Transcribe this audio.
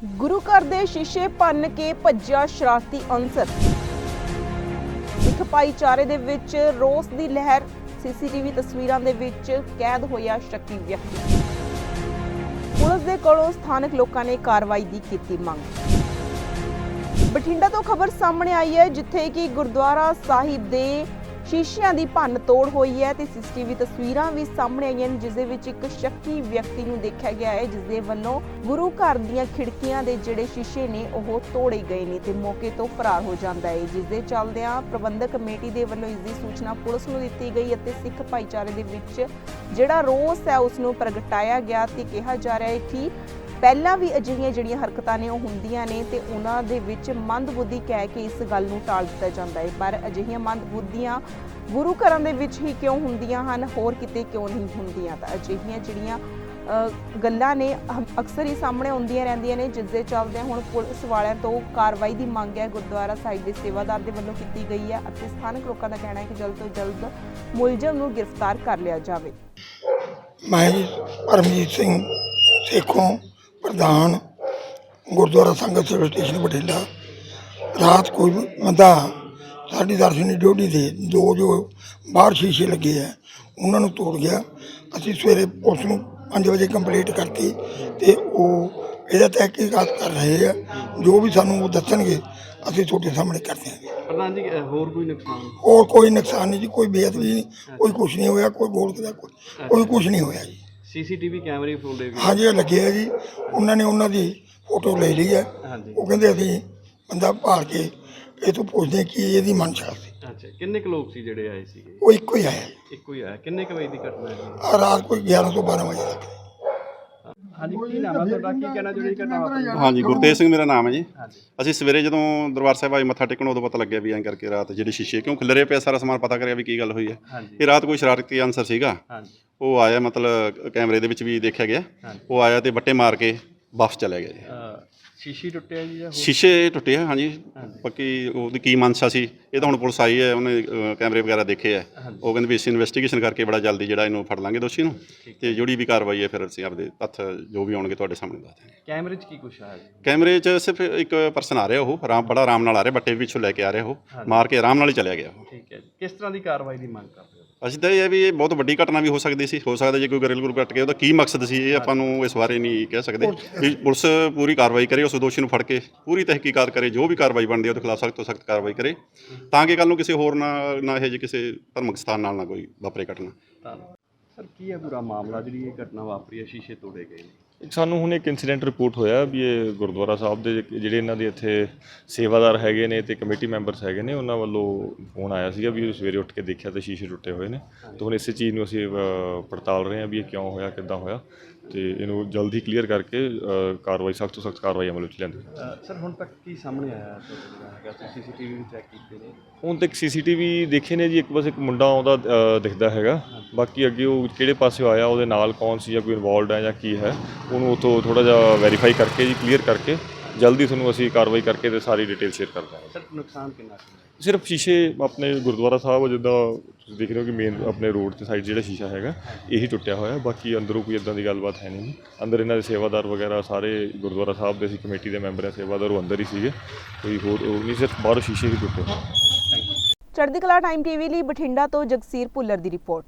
ਗੁਰੂ ਘਰ ਦੇ ਸ਼ੀਸ਼ੇ ਭੰਨ ਕੇ ਭੱਜਿਆ ਸ਼ਰਾਰਤੀ ਅੰਸਰ ਸਿੱਖ ਭਾਈਚਾਰੇ ਦੇ ਵਿੱਚ ਰੋਸ ਦੀ ਲਹਿਰ, ਸੀਸੀਟੀਵੀ ਤਸਵੀਰਾਂ ਦੇ ਵਿੱਚ ਕੈਦ ਹੋਇਆ ਸ਼ੱਕੀ ਵਿਅਕਤੀ। ਪੁਲਿਸ ਦੇ ਕੋਲੋਂ ਸਥਾਨਕ ਲੋਕਾਂ ਨੇ ਕਾਰਵਾਈ ਦੀ ਕੀਤੀ ਮੰਗ। ਬਠਿੰਡਾ ਤੋਂ ਖਬਰ ਸਾਹਮਣੇ ਆਈ ਹੈ, ਜਿੱਥੇ ਕਿ ਗੁਰਦੁਆਰਾ ਸਾਹਿਬ ਦੇ ਸ਼ੀਸ਼ਿਆਂ ਦੀ ਭੰਨ ਤੋੜ ਹੋਈ ਹੈ ਤੇ ਸੀਸੀਟੀਵੀ ਤਸਵੀਰਾਂ ਵੀ ਸਾਹਮਣੇ ਆਈਆਂ ਨੇ, ਜਿਸ ਦੇ ਵਿੱਚ ਇੱਕ ਸ਼ੱਕੀ ਵਿਅਕਤੀ ਨੂੰ ਦੇਖਿਆ ਗਿਆ ਹੈ, ਜਿਸ ਦੇ ਵੱਲੋਂ ਗੁਰੂ ਘਰ ਦੀਆਂ ਖਿੜਕੀਆਂ ਦੇ ਜਿਹੜੇ ਸ਼ੀਸ਼ੇ ਨੇ, ਉਹ ਤੋੜੇ ਗਏ ਨੇ ਤੇ ਮੌਕੇ ਤੋਂ ਫਰਾਰ ਹੋ ਜਾਂਦਾ ਹੈ। ਜਿਸ ਦੇ ਚੱਲਦਿਆਂ ਪ੍ਰਬੰਧਕ ਕਮੇਟੀ ਦੇ ਵੱਲੋਂ ਇਸ ਦੀ ਸੂਚਨਾ ਪੁਲਿਸ ਨੂੰ ਦਿੱਤੀ ਗਈ ਅਤੇ ਸਿੱਖ ਭਾਈਚਾਰੇ ਦੇ ਵਿੱਚ ਜਿਹੜਾ ਰੋਸ ਹੈ, ਉਸ ਨੂੰ ਪ੍ਰਗਟਾਇਆ ਗਿਆ ਤੇ ਕਿਹਾ ਜਾ ਰਿਹਾ ਹੈ ਕਿ ਪਹਿਲਾਂ ਵੀ ਅਜਿਹੀਆਂ ਜਿਹੜੀਆਂ ਹਰਕਤਾਂ ਨੇ, ਉਹ ਹੁੰਦੀਆਂ ਨੇ ਤੇ ਉਹਨਾਂ ਦੇ ਵਿੱਚ ਮੰਦਬੁੱਧੀ ਕਹਿ ਕੇ ਇਸ ਗੱਲ ਨੂੰ ਟਾਲ ਦਿੱਤਾ ਜਾਂਦਾ ਹੈ। ਪਰ ਅਜਿਹੀਆਂ ਮੰਦਬੁੱਧੀਆਂ ਗੁਰੂ ਘਰਾਂ ਦੇ ਵਿੱਚ ਹੀ ਕਿਉਂ ਹੁੰਦੀਆਂ ਹਨ? ਹੋਰ ਕਿਤੇ ਕਿਉਂ ਨਹੀਂ ਹੁੰਦੀਆਂ? ਤਾਂ ਅਜਿਹੀਆਂ ਜਿਹੜੀਆਂ ਗੱਲਾਂ ਨੇ ਅਕਸਰ ਹੀ ਸਾਹਮਣੇ ਆਉਂਦੀਆਂ ਰਹਿੰਦੀਆਂ ਨੇ, ਜਿਸ ਦੇ ਚੱਲਦੇ ਹੁਣ ਪੁਲਿਸ ਵਾਲਿਆਂ ਤੋਂ ਕਾਰਵਾਈ ਦੀ ਮੰਗ ਹੈ। ਗੁਰਦੁਆਰਾ ਸਾਹਿਬ ਦੇ ਸੇਵਾਦਾਰ ਦੇ ਵੱਲੋਂ ਕੀਤੀ ਗਈ ਹੈ ਅਤੇ ਸਥਾਨਕ ਲੋਕਾਂ ਦਾ ਕਹਿਣਾ ਹੈ ਕਿ ਜਲਦ ਤੋਂ ਜਲਦ ਮੁਲਜ਼ਮ ਨੂੰ ਗ੍ਰਿਫਤਾਰ ਕਰ ਲਿਆ ਜਾਵੇ। ਮੈਂ ਪਰਮਜੀਤ ਸਿੰਘ ਸੇਖੋਂ ਪ੍ਰਧਾਨ ਗੁਰਦੁਆਰਾ ਸੰਗਤ ਸੇਵਾ ਸਟੇਸ਼ਨ ਬਠਿੰਡਾ। ਰਾਤ ਕੋਈ ਬੰਦਾ ਸਾਡੀ ਦਰਸ਼ਨੀ ਡਿਊਟੀ ਦੇ ਦੋ ਜੋ ਬਾਹਰ ਸ਼ੀਸ਼ੇ ਲੱਗੇ ਆ ਉਹਨਾਂ ਨੂੰ ਤੋੜ ਗਿਆ। ਅਸੀਂ ਸਵੇਰੇ ਪੁਲਿਸ ਨੂੰ 5 ਵਜੇ ਕੰਪਲੀਟ ਕਰਤੀ ਤੇ ਉਹ ਇਹਦਾ ਤਹਿਕੀਕਾਤ ਕਰ ਰਹੇ ਆ। ਜੋ ਵੀ ਸਾਨੂੰ ਉਹ ਦੱਸਣਗੇ ਅਸੀਂ ਤੁਹਾਡੇ ਸਾਹਮਣੇ ਕਰ ਦਿਆਂਗੇ। ਪ੍ਰਧਾਨ ਜੀ ਹੋਰ ਕੋਈ ਨੁਕਸਾਨ? ਹੋਰ ਕੋਈ ਨੁਕਸਾਨ ਨਹੀਂ ਜੀ ਕੋਈ ਬੇਅਦਬੀ ਨਹੀਂ ਕੋਈ ਕੁਝ ਨਹੀਂ ਹੋਇਆ ਕੋਈ ਗੋਲਕ ਦਾ ਕੋਈ ਕੋਈ ਕੁਝ ਨਹੀਂ ਹੋਇਆ ਜੀ। ਸੀਸੀਟੀਵੀ ਕੈਮਰੇ ਫੋਲਦੇ ਵੀ ਹਾਂਜੀ ਇਹ ਲੱਗੇ ਆ ਜੀ। ਉਹਨਾਂ ਨੇ ਉਹਨਾਂ ਦੀ ਫੋਟੋ ਲੈ ਲਈ ਹੈ। ਹਾਂਜੀ। ਉਹ ਕਹਿੰਦੇ ਅਸੀਂ ਬੰਦਾ ਭਾਲ ਕੇ ਇਹ ਤੋਂ ਪੁੱਛਦੇ ਕੀ ਇਹਦੀ ਮਨਸ਼ਾ ਸੀ ਅੱਛਾ ਕਿੰਨੇ ਕੁ ਲੋਕ ਸੀ ਜਿਹੜੇ ਆਏ ਸੀਗੇ? ਉਹ ਇੱਕੋ ਹੀ ਆਇਆ ਇੱਕੋ ਹੀ ਆਇਆ। ਕਿੰਨੇ ਕੁ ਵਜੇ ਦੀ ਘਟਨਾ ਹੈ? ਰਾਤ ਕੋਈ 11 ਤੋਂ 12 ਵਜੇ ਤੱਕ। ਹਾਂਜੀ ਕੀ ਨਾਮ ਹੈ ਤੁਹਾਡਾ? ਕੀ ਕਹਿਣਾ ਜਿਹੜੀ ਘਟਨਾ ਵਾਪਰੀ ਹਾਂਜੀ ਗੁਰਤੇਜ ਸਿੰਘ ਮੇਰਾ ਨਾਮ ਹੈ ਜੀ। ਹਾਂਜੀ। ਅਸੀਂ ਸਵੇਰੇ ਜਦੋਂ ਦਰਬਾਰ ਸਾਹਿਬ ਆਏ ਮੱਥਾ ਟੇਕਣ ਉਦੋਂ ਪਤਾ ਲੱਗਿਆ ਵੀ ਐਂ ਕਰਕੇ ਰਾਤ ਜਿਹੜੀ ਸ਼ੀਸ਼ੇ ਕਿਉਂ ਖਿਲਰੇ ਪਿਆ ਸਾਰਾ ਸਮਾਨ ਪਤਾ ਕਰਿਆ ਵੀ ਕੀ ਗੱਲ ਹੋਈ ਹੈ। ਹਾਂਜੀ। ਇਹ ਰਾਤ ਕੋਈ ਸ਼ਰਾਰਤੀ ਅਨਸਰ ਸੀਗਾ। ਹਾਂਜੀ। ਉਹ ਆਇਆ ਮਤਲਬ ਕੈਮਰੇ ਦੇ ਵਿੱਚ ਵੀ ਦੇਖਿਆ ਗਿਆ। ਉਹ ਆਇਆ ਤੇ ਬੱਟੇ ਮਾਰ ਕੇ ਵਾਪਸ ਚਲੇ ਗਿਆ ਜੀ ਸ਼ੀਸ਼ੀ ਟੁੱਟਿਆ ਜੀ ਜਾਂ ਹੋਰ? ਸ਼ੀਸ਼ੇ ਟੁੱਟੇ ਆ ਹਾਂਜੀ। ਬਾਕੀ ਉਹਦੀ ਕੀ ਮਨਸ਼ਾ ਸੀ ਇਹ ਤਾਂ ਹੁਣ ਪੁਲਿਸ ਆਈ ਹੈ ਉਹਨੇ ਅ, ਕੈਮਰੇ ਵਗੈਰਾ ਦੇਖੇ ਆ। ਉਹ ਕਹਿੰਦੇ ਵੀ ਅਸੀਂ ਇਨਵੈਸਟੀਗੇਸ਼ਨ ਕਰਕੇ ਬੜਾ ਜਲਦੀ ਜਿਹੜਾ ਇਹਨੂੰ ਫੜ ਲਾਂਗੇ ਦੋਸ਼ੀ ਨੂੰ। ਤੇ ਜਿਹੜੀ ਵੀ ਕਾਰਵਾਈ ਹੈ ਫਿਰ ਅਸੀਂ ਆਪਦੇ ਤੱਥ ਜੋ ਵੀ ਆਉਣਗੇ ਤੁਹਾਡੇ ਸਾਹਮਣੇ ਦੱਸ ਦਿਆਂਗੇ। ਕੈਮਰੇ 'ਚ ਕੀ ਕੁਛ ਆਇਆ ਜੀ? ਕੈਮਰੇ 'ਚ ਸਿਰਫ ਇੱਕ ਪਰਸਨ ਆ ਰਿਹਾ ਉਹ ਆਰਾਮ ਬੜਾ ਆਰਾਮ ਨਾਲ ਆ ਰਿਹਾ ਬੱਟੇ ਪਿੱਛੋਂ ਲੈ ਕੇ ਆ ਰਿਹਾ ਉਹ। ਮਾਰ ਕੇ ਆਰਾਮ ਨਾਲ ਹੀ ਚਲਿਆ ਗਿਆ ਉਹ। ਠੀਕ ਹੈ ਜੀ। ਕਿਸ ਤਰ੍ਹਾਂ ਦੀ ਕਾਰਵਾਈ ਦੀ ਮੰਗ ਕਰਦੇ ਹੋ? ਅਸੀਂ ਤਾਂ ਇਹ ਹੈ ਵੀ ਇਹ ਬਹੁਤ ਵੱਡੀ ਘਟਨਾ ਵੀ ਹੋ ਸਕਦੀ ਸੀ ਹੋ ਸਕਦਾ ਜੇ ਕੋਈ ਗਰਿਲ ਗਰੁੱਪ ਕੱਟ ਕੇ ਉਹਦਾ ਕੀ ਮਕਸਦ ਸੀ ਇਹ ਆਪਾਂ ਨੂੰ ਇਸ ਬਾਰੇ ਨਹੀਂ ਕਹਿ ਸਕਦੇ। ਵੀ ਪੁਲਿਸ ਪੂਰੀ ਕਾਰਵਾਈ ਕਰੇ ਉਸ ਦੋਸ਼ੀ ਨੂੰ ਫੜ ਕੇ ਪੂਰੀ ਤਹਿਕੀਕਾਤ ਕਰੇ ਜੋ ਵੀ ਕਾਰਵਾਈ ਬਣਦੀ ਹੈ ਉਹਦੇ ਖਿਲਾਫ ਸਖਤ ਤੋਂ ਸਖਤ ਕਾਰਵਾਈ ਕਰੇ। ਤਾਂ ਕਿ ਕੱਲ ਨੂੰ ਕਿਸੇ ਹੋਰ ਨਾਲ ਨਾ ਇਹ ਜਿਹੇ ਕਿਸੇ ਧਰਮਿਕ ਸਥਾਨ ਨਾਲ ਨਾ ਕੋਈ ਵਾਪਰੇ ਘਟਨਾ। ਧੰਨਵਾਦ। ਸਰ ਕੀ ਹੈ ਪੂਰਾ ਮਾਮਲਾ ਜਿਹੜੀ ਇਹ ਘਟਨਾ ਵਾਪਰੀ ਹੈ ਸ਼ੀਸ਼ੇ ਤੋੜੇ ਗਏ ਨੇ? ਸਾਨੂੰ ਹੁਣ ਇੱਕ ਇਨਸੀਡੈਂਟ ਰਿਪੋਰਟ ਹੋਇਆ ਵੀ ਇਹ ਗੁਰਦੁਆਰਾ ਸਾਹਿਬ ਦੇ ਜਿਹੜੇ ਇਹਨਾਂ ਦੇ ਇੱਥੇ ਸੇਵਾਦਾਰ ਹੈਗੇ ਨੇ ਤੇ ਕਮੇਟੀ ਮੈਂਬਰਸ ਹੈਗੇ ਨੇ, ਉਹਨਾਂ ਵੱਲੋਂ ਫੋਨ ਆਇਆ ਸੀਗਾ ਵੀ ਉਹ ਸਵੇਰੇ ਉੱਠ ਕੇ ਦੇਖਿਆ ਤੇ ਸ਼ੀਸ਼ੇ ਟੁੱਟੇ ਹੋਏ ਨੇ। ਤੇ ਹੁਣ ਇਸੇ ਚੀਜ਼ ਨੂੰ ਅਸੀਂ ਪੜਤਾਲ ਰਹੇ ਹਾਂ ਵੀ ਇਹ ਕਿਉਂ ਹੋਇਆ, ਕਿੱਦਾਂ ਹੋਇਆ। ਤੇ ਇਹਨੂੰ ਜਲਦੀ ਕਲੀਅਰ ਕਰਕੇ ਅ, ਕਾਰਵਾਈ ਸਖਤ ਤੋਂ ਸਖਤ ਕਾਰਵਾਈ ਅਮਲ ਵਿੱਚ ਲਿਆਂਦੀ ਅ, ਸਰ ਹੁਣ ਤੱਕ ਕੀ ਸਾਹਮਣੇ ਆਇਆ? ਤੁਹਾਡੇ ਹੈਗਾ ਤੁਸੀਂ ਸੀਸੀਟੀਵੀ ਵੀ ਚੈੱਕ ਕੀਤੇ ਨੇ। ਹੁਣ ਤੱਕ ਸੀਸੀਟੀਵੀ ਦੇਖੇ ਨੇ ਜੀ ਇੱਕ ਬਸ ਇੱਕ ਮੁੰਡਾ ਆਉਂਦਾ ਅ, ਦਿਖਦਾ ਹੈਗਾ। ਬਾਕੀ ਅੱਗੇ ਉਹ ਕਿਹੜੇ ਪਾਸੇ ਆਇਆ ਉਹਦੇ ਨਾਲ ਕੌਣ ਸੀ ਜਾਂ ਕੋਈ ਇਨਵੋਲਡ ਹੈ ਜਾਂ ਕੀ ਹੈ ਉਹਨੂੰ ਉਥੋਂ ਥੋੜਾ ਜਿਹਾ ਵੈਰੀਫਾਈ ਕਰਕੇ ਜੀ ਕਲੀਅਰ ਕਰਕੇ ਜਲਦੀ ਤੁਹਾਨੂੰ ਅਸੀਂ ਕਾਰਵਾਈ ਕਰਕੇ ਤੇ ਸਾਰੀ ਡਿਟੇਲ ਸ਼ੇਅਰ ਕਰ ਦਾਂਗੇ। ਸਰ ਨੁਕਸਾਨ ਕਿੰਨਾ ਹੈ ਸਿਰਫ ਸ਼ੀਸ਼ੇ ਆਪਣੇ ਗੁਰਦੁਆਰਾ ਸਾਹਿਬ ਜਿੱਦਾਂ ਤੁਸੀਂ ਦੇਖ ਰਹੇ ਹੋ ਕਿ ਮੇਨ ਆਪਣੇ ਰੋਡ ਤੇ ਸਾਈਡ ਜਿਹੜਾ ਸ਼ੀਸ਼ਾ ਹੈਗਾ ਇਹੀ ਟੁੱਟਿਆ ਹੋਇਆ। ਬਾਕੀ ਅੰਦਰੋਂ ਕੋਈ ਇਦਾਂ ਦੀ ਗੱਲਬਾਤ ਹੈ ਨਹੀਂ। ਅੰਦਰ ਇਹਨਾਂ ਦੇ ਸੇਵਾਦਾਰ ਵਗੈਰਾ ਸਾਰੇ ਗੁਰਦੁਆਰਾ ਸਾਹਿਬ ਦੇ ਸੀ ਕਮੇਟੀ ਦੇ ਮੈਂਬਰ ਆ ਸੇਵਾਦਾਰ ਉਹ ਅੰਦਰ ਹੀ ਸੀਗੇ। ਕੋਈ ਹੋਰ ਉਹ ਨਹੀਂ ਸਿਰਫ ਬਾਹਰੋਂ ਸ਼ੀਸ਼ੇ ਹੀ ਟੁੱਟੇ ਚੜ੍ਹਦੀ ਕਲਾ ਟਾਈਮ ਟੀਵੀ ਲਈ ਬਠਿੰਡਾ ਤੋਂ ਜਗਸੀਰ ਭੁੱਲਰ ਦੀ ਰਿਪੋਰਟ।